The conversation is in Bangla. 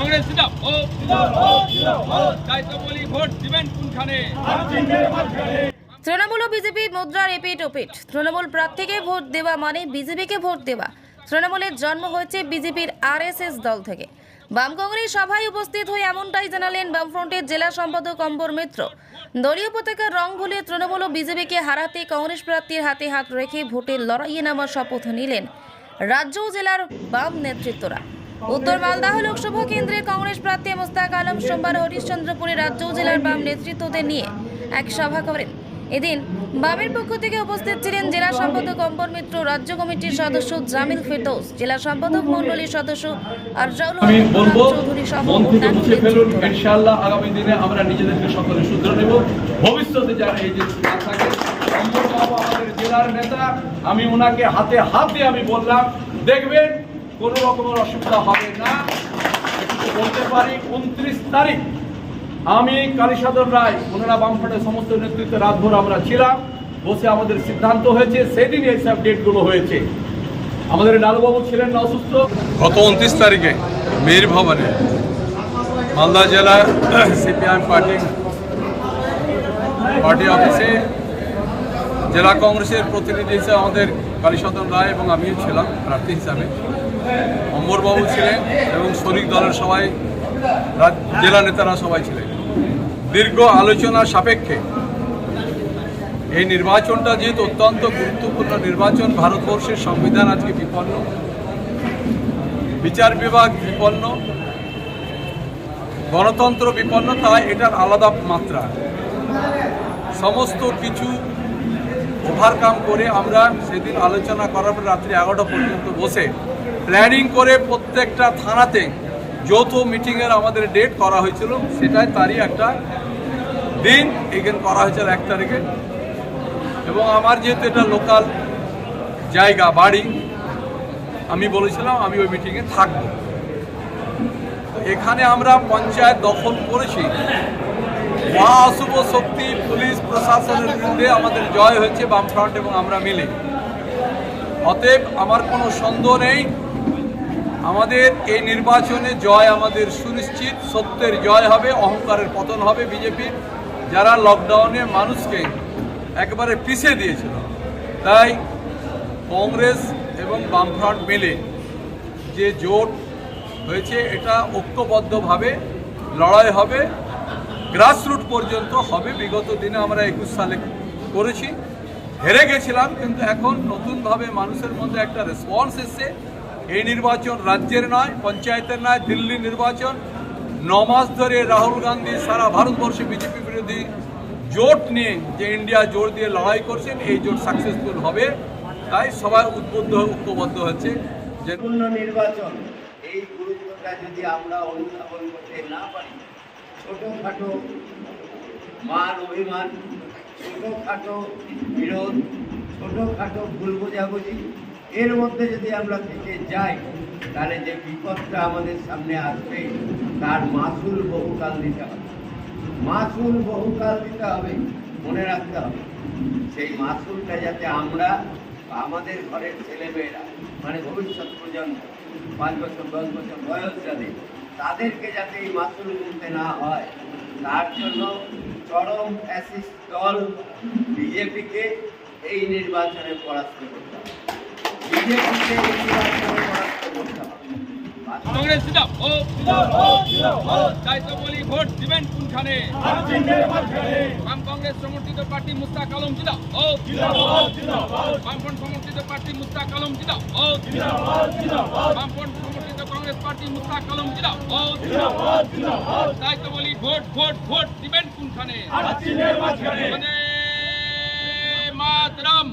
কংগ্রেস বলি ভোট দিবেন কোনখানে? তৃণমূল ও বিজেপি মুদ্রার এপিট ওপিট তৃণমূল প্রার্থীকে ভোট দেওয়া মানে বিজেপিকে ভোট দেওয়া। তৃণমূলের জন্ম হয়েছে বিজেপির আরএসএস দল থেকে। বাম কংগ্রেস সভায় উপস্থিত হয়ে এমনটাই জানালেন বামফ্রন্টের জেলা সম্পাদক অম্বর মিত্র। দলীয় পতাকার রং ভুলে তৃণমূল ও বিজেপিকে হারাতে কংগ্রেস প্রার্থীর হাতে হাত রেখে ভোটের লড়াইয়ে নামার শপথ নিলেন রাজ্য ও জেলার বাম নেতৃত্বরা। উত্তর মালদাহ লোকসভা কেন্দ্রের কংগ্রেস প্রার্থী মোস্তাক আলম সোমবার হরিশ্চন্দ্রপুরে রাজ্য জেলার বাম নেতৃত্বদের নিয়ে এক সভা করেন। এদিন বামের পক্ষ থেকে উপস্থিত ছিলেন জেলা সম্পাদক অম্বর মিত্র রাজ্য কমিটির সদস্য জামিল ফেরদৌস জেলা সম্পাদক মন্ডলীর সদস্য আরজাউল চৌধুরী সহ ইনশাআল্লাহ আগামী দিনে আমরা নিজেদেরকে সকলে নেব। ভবিষ্যতে যারা এই যে আমাদের জেলার নেতা আমি ওনাকে হাতে হাত দিয়ে আমি বললাম দেখবেন কোনো রকমের অসুবিধা হবে না। একটু বলতে পারি, উনত্রিশ তারিখ আমি কালীসাধন রায়, ওনারা বামফ্রন্টের সমস্ত নেতৃত্বে রাতভর আমরা ছিলাম, বসে আমাদের সিদ্ধান্ত হয়েছে সেদিন এইসব ডেটগুলো হয়েছে। আমাদের লালুবাবু ছিলেন না অসুস্থ। গত উনত্রিশ তারিখে মেয়ের ভবনে মালদা জেলা সিপিআইএম পার্টি পার্টি অফিসে জেলা কংগ্রেসের প্রতিনিধি হিসেবে আমাদের কালীসদন রায় এবং আমিও ছিলাম, প্রার্থী হিসাবে। অম্বরবাবু ছিলেন এবং শরিক দলের সবাই জেলা নেতারা সবাই ছিলেন। দীর্ঘ আলোচনা সাপেক্ষে এই নির্বাচনটা যেহেতু অত্যন্ত গুরুত্বপূর্ণ নির্বাচন, ভারতবর্ষের সংবিধান আজকে বিপন্ন, বিচার বিভাগ বিপন্ন, গণতন্ত্র বিপন্ন, তাই এটার আলাদা মাত্রা। সমস্ত কিছু ওভারকাম করে আমরা সেদিন আলোচনা করার পর রাত্রি এগারোটা পর্যন্ত বসে প্ল্যানিং করে প্রত্যেকটা থানাতে যৌথ মিটিংয়ের আমাদের ডেট করা হয়েছিল, সেটাই তারই একটা দিন এখানে করা হয়েছিল এক তারিখে। এবং আমার যেহেতু এটা লোকাল জায়গা, বাড়ি, আমি বলেছিলাম আমি ওই মিটিংয়ে থাকব। এখানে আমরা পঞ্চায়েত দখল করেছি। মহা অশুভ শক্তি, পুলিশ প্রশাসনের বিরুদ্ধে আমাদের জয় হয়েছে বামফ্রন্ট এবং আমরা মিলে। অতএব আমার কোনো সন্দেহ নেই, আমাদের এই নির্বাচনে জয় আমাদের সুনিশ্চিত, সত্যের জয় হবে, অহংকারের পতন হবে বিজেপির যারা লকডাউনে মানুষকে একবারে পিছিয়ে দিয়েছিল, তাই কংগ্রেস এবং বামফ্রন্ট মিলে যে জোট হয়েছে, এটা ঐক্যবদ্ধভাবে লড়াই হবে। গ্রাসরুট পর্যন্ত হবে। বিগত দিনে আমরা একুশ সালে করেছি। হেরে গেছিলাম, কিন্তু এখন নতুনভাবে মানুষের মধ্যে একটা রেসপন্স এসছে। এই নির্বাচন রাজ্যের নয়, পঞ্চায়েতের নয় দিল্লি নির্বাচন। ন মাস ধরে রাহুল গান্ধী সারা ভারতবর্ষে বিজেপি বিরোধী জোট নিয়ে যে ইন্ডিয়া জোর দিয়ে লড়াই করছেন, এই জোট সাকসেসফুল হবে। তাই সবাই উদ্বুদ্ধ, ঐক্যবদ্ধ হচ্ছে। যে নির্বাচন। এই গুরুত্বটা যদি আমরা অনুধাবন করতে না পারি ছোটোখাটো মান, অভিমান, ছোটোখাটো বিরোধ, ছোটোখাটো ভুল বোঝাবুঝি, এর মধ্যে যদি আমরা থেকে যাই, তাহলে যে বিপদটা আমাদের সামনে আসবে, তার মাসুল বহুকাল দিতে হবে। মাসুল বহুকাল দিতে হবে, মনে রাখতে হবে। সেই মাসুলটা যাতে আমরা আমাদের ঘরের ছেলেমেয়েরা মানে ভবিষ্যৎ প্রজন্ম, পাঁচ বছর, দশ বছর বয়স যাদের তাদেরকে যাতে এই মাসুল গুনতে না হয় তার জন্য চরম অ্যাসিস্ট দল বিজেপিকে এই নির্বাচনে পরাস্ত করতে হবে। বিজেপিকে এই নির্বাচনে পরাস্ত করতে হবে। কংগ্রেস জিন্দাবাদ। তাই তো বলি ভোট দিবেন কোনখানে? বাম কংগ্রেস সমর্থিত পার্টি মুস্তাক আলম জিন্দাবাদ। বামফ্রন্ট সমর্থিত প্রার্থী মুস্তাক আলম জিন্দাবাদ। বামফ্রন্ট সমর্থিত কংগ্রেস প্রার্থী মুস্তা কলম জিন্দাবাদ। জিন্দাবাদ জিন্দাবাদ। তাই তো বলি ভোট ভোট ভোট দিবেন কোনখানে? মাতরম।